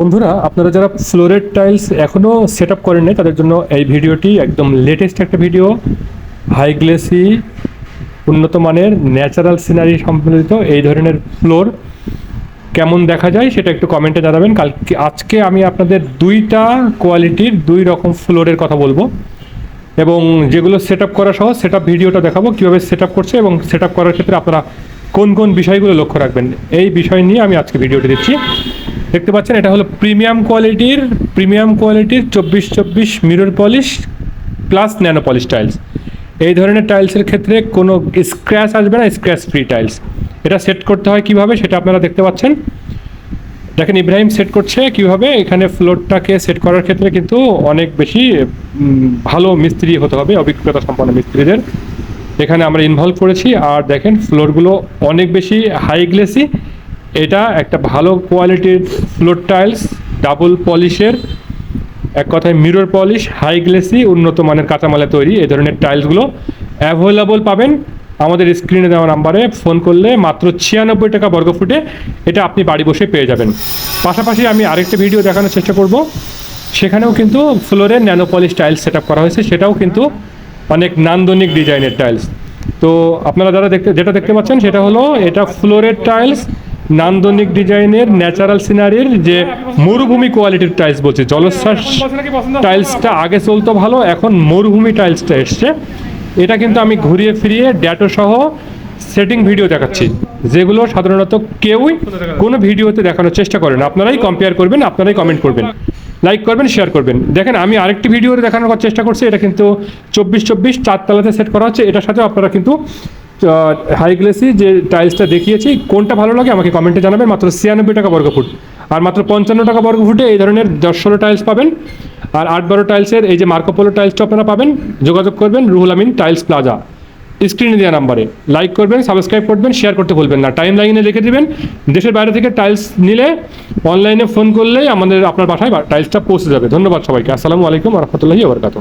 বন্ধুরা, আপনারা যারা ফ্লোরের টাইলস এখনও সেট আপ করেন নাই, তাদের জন্য এই ভিডিওটি একদম লেটেস্ট একটা ভিডিও। হাই গ্লেসি উন্নত মানের ন্যাচারাল সিনারি সম্বলিত এই ধরনের ফ্লোর কেমন দেখা যায় সেটা একটু কমেন্টে জানাবেন। কালকে, আজকে আমি আপনাদের দুইটা কোয়ালিটির দুই রকম ফ্লোরের কথা বলব। এবং যেগুলো সেট আপ করা সহ সেট আপ ভিডিওটা দেখাবো, কীভাবে সেট আপ করছে এবং সেট আপ করার ক্ষেত্রে আপনারা কোন কোন বিষয়গুলো লক্ষ্য রাখবেন। এই বিষয় নিয়ে আমি আজকে ভিডিওটি দিচ্ছি। দেখতে পাচ্ছেন, এটা হলো প্রিমিয়াম কোয়ালিটির প্রিমিয়াম কোয়ালিটির চব্বিশ চব্বিশ mirror polish plus nano polish tiles এই ধরনের টাইলসের ক্ষেত্রে কোনো স্ক্র্যাচ আসবে না স্ক্র্যাচ ফ্রি টাইলস এটা সেট করতে হয় কীভাবে সেটা আপনারা দেখতে পাচ্ছেন। দেখেন, ইব্রাহিম সেট করছে কীভাবে, এখানে ফ্লোরটাকে সেট করার ক্ষেত্রে কিন্তু অনেক বেশি ভালো মিস্ত্রি হতে হবে, অভিজ্ঞতা সম্পন্ন মিস্ত্রিদের। এখানে আমরা ইনভলভ করেছি, আর দেখেন ফ্লোরগুলো অনেক বেশি হাই গ্লেসি এটা একটা ভালো কোয়ালিটির ফ্লোর টাইলস ডাবল পলিশের এক কথায় মিরর পলিশ হাই গ্লেসি উন্নত মানের কাঁচামালে তৈরি এ ধরনের টাইলসগুলো অ্যাভেলেবল পাবেন। আমাদের স্ক্রিনে দেওয়া নাম্বারে ফোন করলে মাত্র ছিয়ানব্বই টাকা বর্গফুটে এটা আপনি বাড়ি বসে পেয়ে যাবেন। পাশাপাশি আমি আরেকটা ভিডিও দেখানোর চেষ্টা করব। সেখানেও কিন্তু ফ্লোরের ন্যানো পলিশ টাইলস সেট করা হয়েছে, সেটাও কিন্তু অনেক নান্দনিক ডিজাইনের টাইলস তো আপনারা যারা দেখতে, যেটা দেখতে পাচ্ছেন সেটা হলো, এটা ফ্লোরের টাইলস নান্দনিক ডিজাইনের ন্যাচারাল সিনারির যে মরুভূমি কোয়ালিটির টাইলস বলছি, জলোচ্ছ্বাস টাইলসটা আগে চলতো ভালো, এখন মরুভূমি টাইলসটা এসছে। এটা কিন্তু আমি ঘুরিয়ে ফিরিয়ে ড্যাটো সহ সেটিং ভিডিও দেখাচ্ছি, যেগুলো সাধারণত কেউই কোনো ভিডিওতে দেখানোর চেষ্টা করেন আপনারাই কম্পেয়ার করবেন, আপনারাই কমেন্ট করবেন লাইক করবেন শেয়ার করবেন। দেখেন, আমি আরেকটি ভিডিওতে দেখানোর চেষ্টা করছি, এটা কিন্তু চব্বিশ চব্বিশ চারতলাতে সেট করা হচ্ছে, এটার সাথে আপনারা কিন্তু হাই গ্লেসি, যে টাইলসটা দেখিয়েছি, কোনটা ভালো লাগে আমাকে কমেন্টে জানাবেন। মাত্র ছিয়ানব্বই টাকা বর্গ ফুট আর মাত্র পঞ্চান্ন টাকা বর্গ ফুটে এই ধরনের দশ ষোলো টাইলস পাবেন। আর আট বারো টাইলসের এই যে মার্কোপোলো টাইলসটা আপনারা পাবেন, যোগাযোগ করবেন রুহুল আমিন টাইলস প্লাজা স্ক্রিনে দেওয়া নাম্বারে লাইক করবেন সাবস্ক্রাইব করবেন শেয়ার করতে ভুলবেন না। টাইম লাইনে লিখে দেবেন, দেশের বাইরে থেকে টাইলস নিলে অনলাইনে ফোন করলেই আমাদের আপনার বাসায় টাইলসটা পৌঁছে যাবে। ধন্যবাদ সবাইকে। আসসালামু আলাইকুম রহমতুল্লাহি ওবরকাত